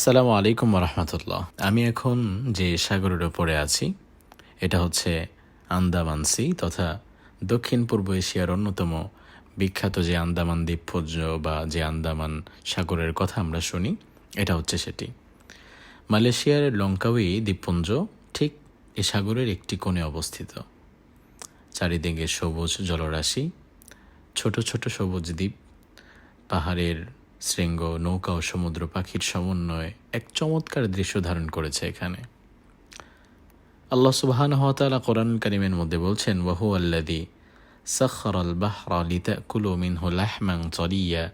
আসসালামু আলাইকুম রহমতুল্লাহ। আমি এখন যে সাগরের ওপরে আছি, এটা হচ্ছে আন্দামান সি তথা দক্ষিণ পূর্ব এশিয়ার অন্যতম বিখ্যাত যে আন্দামান দ্বীপপুঞ্জ বা যে আন্দামান সাগরের কথা আমরা শুনি, এটা হচ্ছে সেটি। মালয়েশিয়ার লঙ্কাউই দ্বীপপুঞ্জ ঠিক এ সাগরের একটি কোণে অবস্থিত। চারিদিকে সবুজ জলরাশি, ছোট ছোট সবুজ দ্বীপ, পাহাড়ের শৃঙ্গ নৌকা ও সমুদ্র পাখির সমন্বয়ে এক চমৎকার দৃশ্য ধারণ করেছে এখানে আল্লাহ সুবহান হতালা কোরআন করিমের মধ্যে বলছেন ওয়াহু আল্লাদি سخر البحر لتأكلوا منه لحما طريا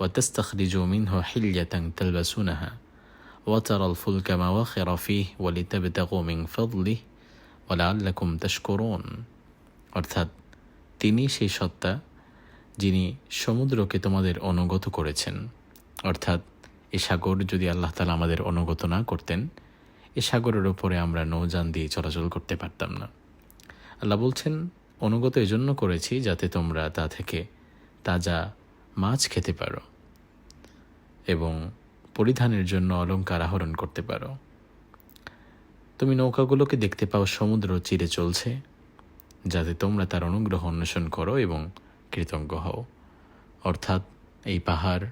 وتستخرجوا منه حلية تلبسونها وترى الفلك مواخر فيه ولتبتغوا من فضله ولعلكم تشكرون অর্থাৎ তিনি সেই সত্তা যিনি সমুদ্রকে তোমাদের অনুগত করেছেন। অর্থাৎ, এ সাগর যদি আল্লাহ তালা আমাদের অনুগত না করতেন, এ সাগরের ওপরে আমরা নৌযান দিয়ে চলাচল করতে পারতাম না। আল্লাহ বলছেন, অনুগত এজন্য করেছি যাতে তোমরা তা থেকে তাজা মাছ খেতে পারো এবং পরিধানের জন্য অলঙ্কার আহরণ করতে পারো। তুমি নৌকাগুলোকে দেখতে পাও সমুদ্র চিরে চলছে, যাতে তোমরা তার অনুগ্রহ অন্বেষণ করো এবং কৃতজ্ঞ হও অর্থাৎ এই পাহাড়,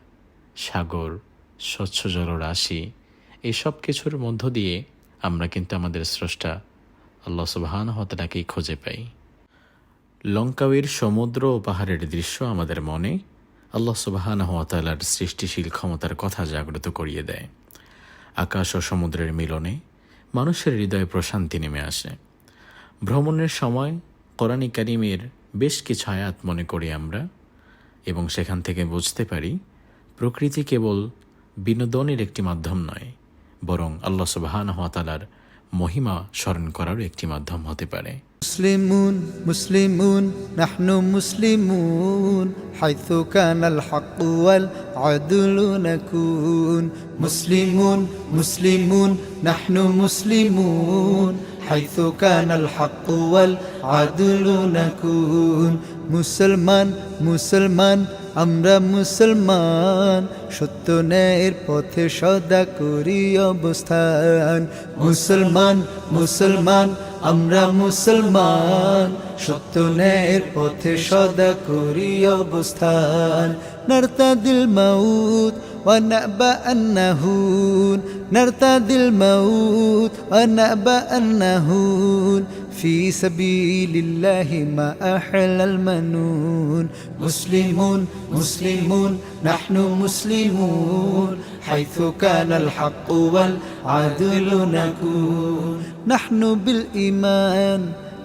সাগর, স্বচ্ছ জলরাশি, এই সব কিছুর মধ্য দিয়ে আমরা কিন্তু আমাদের স্রষ্টা আল্লাহ সুবাহান হতাটাকেই খুঁজে পাই। লঙ্কাউয়ের সমুদ্র ও পাহাড়ের দৃশ্য আমাদের মনে আল্লাহ সুবাহান হতালার সৃষ্টিশীল ক্ষমতার কথা জাগ্রত করিয়ে দেয়। আকাশ ও সমুদ্রের মিলনে মানুষের হৃদয়ে প্রশান্তি নেমে আসে। ভ্রমণের সময় কোরআন করিমের বেশ কিছু আয়াত মনে করি আমরা এবং সেখান থেকে বুঝতে পারি, প্রকৃতি কেবল বিনোদনের একটি মাধ্যম নয়, বরং আল্লাহ সুবাহান হতালার মহিমা স্মরণ করারও একটি মাধ্যম হতে পারে। মুসলিমুন মুসলিমুন, নাহনু মুসলিমুন হাইথু কানাল হাকুয়াল আদুলু নাকুন। মুসলিমুন মুসলিমুন, নাহনু মুসলিমুন। حيث كان الحق والعدل نكون মুসলমান মুসলমান আমরা মুসলমান সত্য ন্যায়ের পথে সদা করি অবস্থান মুসলমান মুসলমান আমরা মুসলমান সত্য ন্যায়ের পথে সদা করি অবস্থান نرتدي الموت ونأبى أن نهون نرتدي الموت ونأبى أن نهون. في سبيل الله ما أحلى المنون. مسلمون مسلمون نحن مسلمون حيث كان الحق والعدل نكون. نحن بالإيمان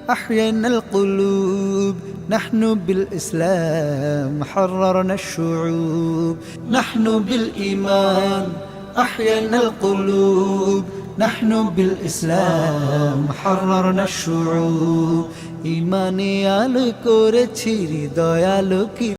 أحيينا القلوب نحن بالإسلام حررنا الشعوب نحن بالإيمان أحيينا القلوب نحن بالإسلام حررنا الشعوب إيماني আলো করেছি হৃদয় আলোকিত